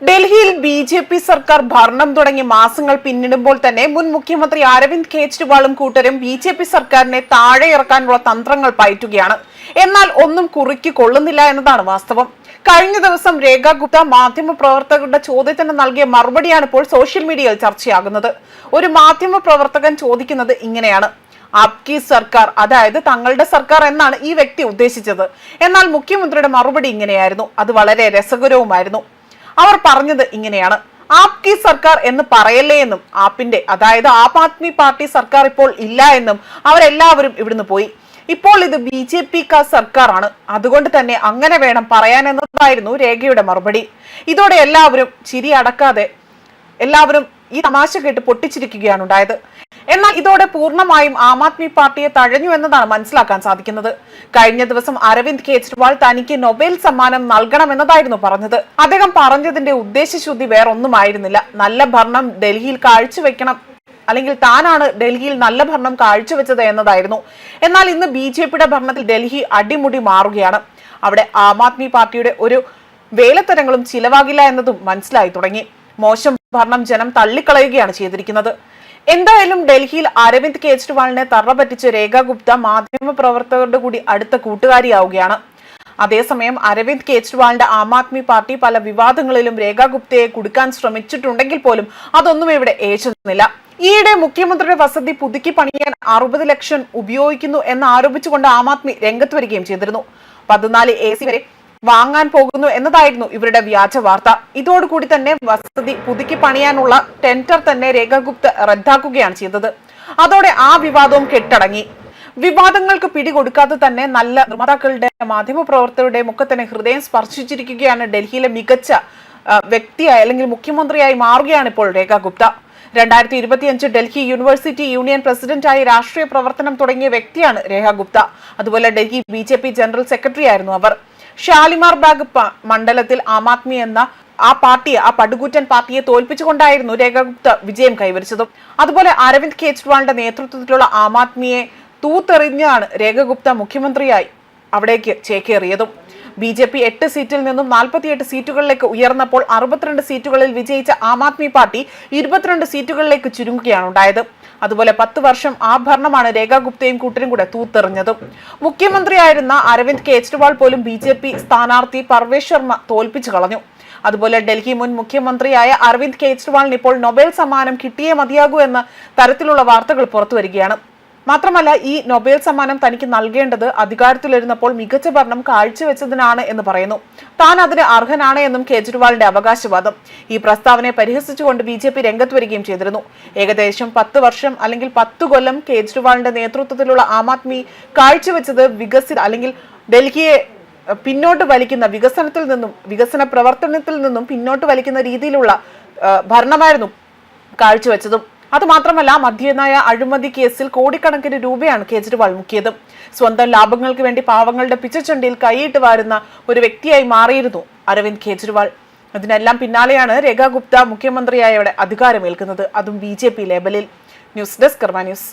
ഡൽഹിയിൽ B J P സർക്കാർ ഭരണം തുടങ്ങി മാസങ്ങൾ പിന്നിടുമ്പോൾ തന്നെ മുൻ മുഖ്യമന്ത്രി അരവിന്ദ് കെജ്രിവാളും കൂട്ടരും ബി ജെ പി സർക്കാരിനെ താഴെ ഇറക്കാനുള്ള തന്ത്രങ്ങൾ പയറ്റുകയാണ്. എന്നാൽ ഒന്നും കുറുക്കി കൊള്ളുന്നില്ല എന്നതാണ് വാസ്തവം. കഴിഞ്ഞ ദിവസം രേഖ ഗുപ്ത മാധ്യമ പ്രവർത്തകരുടെ ചോദ്യത്തിന് നൽകിയ മറുപടിയാണ് ഇപ്പോൾ സോഷ്യൽ മീഡിയയിൽ ചർച്ചയാകുന്നത്. ഒരു മാധ്യമ പ്രവർത്തകൻ ചോദിക്കുന്നത് ഇങ്ങനെയാണ്. ആപ്കി സർക്കാർ അതായത് തങ്ങളുടെ സർക്കാർ എന്നാണ് ഈ വ്യക്തി ഉദ്ദേശിച്ചത്. എന്നാൽ മുഖ്യമന്ത്രിയുടെ മറുപടി ഇങ്ങനെയായിരുന്നു. അത് വളരെ രസകരവുമായിരുന്നു. അവർ പറഞ്ഞത് ഇങ്ങനെയാണ്. ആപ്കി സർക്കാർ എന്ന് പറയല്ലേ എന്നും ആപ്പിന്റെ അതായത് ആം ആദ്മി പാർട്ടി സർക്കാർ ഇപ്പോൾ ഇല്ല എന്നും അവരെല്ലാവരും ഇവിടുന്ന് പോയി. ഇപ്പോൾ ഇത് ബി ജെ പി കാ സർക്കാരാണ്. അതുകൊണ്ട് തന്നെ അങ്ങനെ വേണം പറയാൻ എന്നതായിരുന്നു രേഖയുടെ മറുപടി. ഇതോടെ എല്ലാവരും ചിരി അടക്കാതെ എല്ലാവരും ഈ തമാശ കേട്ട് പൊട്ടിച്ചിരിക്കുകയാണ് ഉണ്ടായത്. എന്നാൽ ഇതോടെ പൂർണമായും ആം ആദ്മി പാർട്ടിയെ തഴഞ്ഞു എന്നതാണ് മനസ്സിലാക്കാൻ സാധിക്കുന്നത്. കഴിഞ്ഞ ദിവസം അരവിന്ദ് കെജ്രിവാൾ തനിക്ക് നൊബേൽ സമ്മാനം നൽകണമെന്നതായിരുന്നു പറഞ്ഞത്. അദ്ദേഹം പറഞ്ഞതിന്റെ ഉദ്ദേശശുദ്ധി വേറൊന്നുമായിരുന്നില്ല. നല്ല ഭരണം ഡൽഹിയിൽ കാഴ്ചവെക്കണം. അല്ലെങ്കിൽ താനാണ് ഡൽഹിയിൽ നല്ല ഭരണം കാഴ്ചവെച്ചത് എന്നതായിരുന്നു. എന്നാൽ ഇന്ന് ബി ജെ പിയുടെ ഭരണത്തിൽ ഡൽഹി അടിമുടി മാറുകയാണ്. അവിടെ ആം ആദ്മി പാർട്ടിയുടെ ഒരു വേലത്തരങ്ങളും ചിലവാകില്ല എന്നതും മനസ്സിലായി തുടങ്ങി. മോശം ഭരണം ജനം തള്ളിക്കളയുകയാണ് ചെയ്തിരിക്കുന്നത്. എന്തായാലും ഡൽഹിയിൽ അരവിന്ദ് കെജ്രിവാളിനെ തറ പറ്റിച്ച് രേഖ ഗുപ്ത മാധ്യമ പ്രവർത്തകരുടെ കൂടി അടുത്ത കൂട്ടുകാരിയാവുകയാണ്. അതേസമയം അരവിന്ദ് കെജ്രിവാളിന്റെ ആം ആദ്മി പാർട്ടി പല വിവാദങ്ങളിലും രേഖ ഗുപ്തയെ കുടുക്കാൻ ശ്രമിച്ചിട്ടുണ്ടെങ്കിൽ പോലും അതൊന്നും ഇവിടെ ഏറ്റുന്നില്ല ഈയിടെ മുഖ്യമന്ത്രിയുടെ വസതി പുതുക്കി പണിയാൻ അറുപത് ലക്ഷം ഉപയോഗിക്കുന്നു എന്ന് ആരോപിച്ചുകൊണ്ട് ആം ആദ്മി രംഗത്ത് വരികയും ചെയ്തിരുന്നു. പതിനാല് എ സി വരെ വാങ്ങാൻ പോകുന്നു എന്നതായിരുന്നു ഇവരുടെ വ്യാജ വാർത്ത. ഇതോടുകൂടി തന്നെ വസതി പുതുക്കി പണിയാനുള്ള ടെൻഡർ തന്നെ രേഖ ഗുപ്ത റദ്ദാക്കുകയാണ് ചെയ്തത്. അതോടെ ആ വിവാദവും കെട്ടടങ്ങി. വിവാദങ്ങൾക്ക് പിടികൊടുക്കാതെ തന്നെ നല്ല നിർമ്മാതാക്കളുടെ മാധ്യമപ്രവർത്തകരുടെ ഒക്കെ തന്നെ ഹൃദയം സ്പർശിച്ചിരിക്കുകയാണ് ഡൽഹിയിലെ മികച്ച വ്യക്തിയായി അല്ലെങ്കിൽ മുഖ്യമന്ത്രിയായി മാറുകയാണ് ഇപ്പോൾ രേഖ ഗുപ്ത രണ്ടായിരത്തി ഇരുപത്തിയഞ്ച് ഡൽഹി യൂണിവേഴ്സിറ്റി യൂണിയൻ പ്രസിഡന്റായി രാഷ്ട്രീയ പ്രവർത്തനം തുടങ്ങിയ വ്യക്തിയാണ് രേഖ ഗുപ്ത അതുപോലെ ഡൽഹി ബി ജനറൽ സെക്രട്ടറി ആയിരുന്നു അവർ. ഷാലിമാർ ബാഗ് മണ്ഡലത്തിൽ ആം ആദ്മി എന്ന ആ പാർട്ടിയെ ആ പടുകൂറ്റൻ പാർട്ടിയെ തോൽപ്പിച്ചുകൊണ്ടായിരുന്നു രേഖ ഗുപ്ത വിജയം കൈവരിച്ചതും. അതുപോലെ അരവിന്ദ് കെജ്രിവാളിന്റെ നേതൃത്വത്തിലുള്ള ആം ആദ്മിയെ തൂത്തെറിഞ്ഞാണ് രേഖ ഗുപ്ത മുഖ്യമന്ത്രിയായി അവിടേക്ക് ചേക്കേറിയതും. ബി ജെ പി എട്ട് സീറ്റിൽ നിന്നും നാൽപ്പത്തിയെട്ട് സീറ്റുകളിലേക്ക് ഉയർന്നപ്പോൾ അറുപത്തിരണ്ട് സീറ്റുകളിൽ വിജയിച്ച ആം ആദ്മി പാർട്ടി ഇരുപത്തിരണ്ട് സീറ്റുകളിലേക്ക് ചുരുങ്ങുകയാണ് ഉണ്ടായത്. അതുപോലെ പത്ത് വർഷം ആഭരണമാണ് രേഖാ ഗുപ്തയും കൂട്ടരും കൂടെ തൂത്തെറിഞ്ഞതും. മുഖ്യമന്ത്രിയായിരുന്ന അരവിന്ദ് കെജ്രിവാൾ പോലും ബി ജെ പി സ്ഥാനാർത്ഥി പർവേഷ് ശർമ്മ തോൽപ്പിച്ചു കളഞ്ഞു. അതുപോലെ ഡൽഹി മുൻ മുഖ്യമന്ത്രിയായ അരവിന്ദ് കെജ്രിവാളിന് ഇപ്പോൾ നൊബേൽ സമ്മാനം കിട്ടിയേ മതിയാകൂ എന്ന തരത്തിലുള്ള വാർത്തകൾ പുറത്തു വരികയാണ്. മാത്രമല്ല ഈ നൊബേൽ സമ്മാനം തനിക്ക് നൽകേണ്ടത് അധികാരത്തിലിരുന്നപ്പോൾ മികച്ച ഭരണം കാഴ്ചവെച്ചതിനാണ് എന്ന് പറയുന്നു. താൻ അതിന് അർഹനാണ് എന്നും കേജ്രിവാളിന്റെ അവകാശവാദം. ഈ പ്രസ്താവനയെ പരിഹസിച്ചുകൊണ്ട് ബി ജെ പി രംഗത്ത് വരികയും ചെയ്തിരുന്നു. ഏകദേശം പത്ത് വർഷം അല്ലെങ്കിൽ പത്ത് കൊല്ലം കേജ്രിവാളിന്റെ നേതൃത്വത്തിലുള്ള ആം ആദ്മി കാഴ്ചവെച്ചത് വികസിത അല്ലെങ്കിൽ ഡൽഹിയെ പിന്നോട്ട് വലിക്കുന്ന വികസനത്തിൽ നിന്നും വികസന പ്രവർത്തനത്തിൽ നിന്നും പിന്നോട്ട് വലിക്കുന്ന രീതിയിലുള്ള ഭരണമായിരുന്നു കാഴ്ചവെച്ചതും. അത് മാത്രമല്ല മദ്യനയ അഴിമതി കേസിൽ കോടിക്കണക്കിന് രൂപയാണ് കേജ്രിവാൾ മുക്കിയത്. സ്വന്തം ലാഭങ്ങൾക്ക് വേണ്ടി പാവങ്ങളുടെ പിച്ചച്ചണ്ടിയിൽ കൈയിട്ട് വാരുന്ന ഒരു വ്യക്തിയായി മാറിയിരുന്നു അരവിന്ദ് കേജ്രിവാൾ. അതിനെല്ലാം പിന്നാലെയാണ് രേഖ ഗുപ്ത മുഖ്യമന്ത്രിയായവിടെ അധികാരമേൽക്കുന്നത്. അതും B J P ലേബലിൽ. News desk Karma news.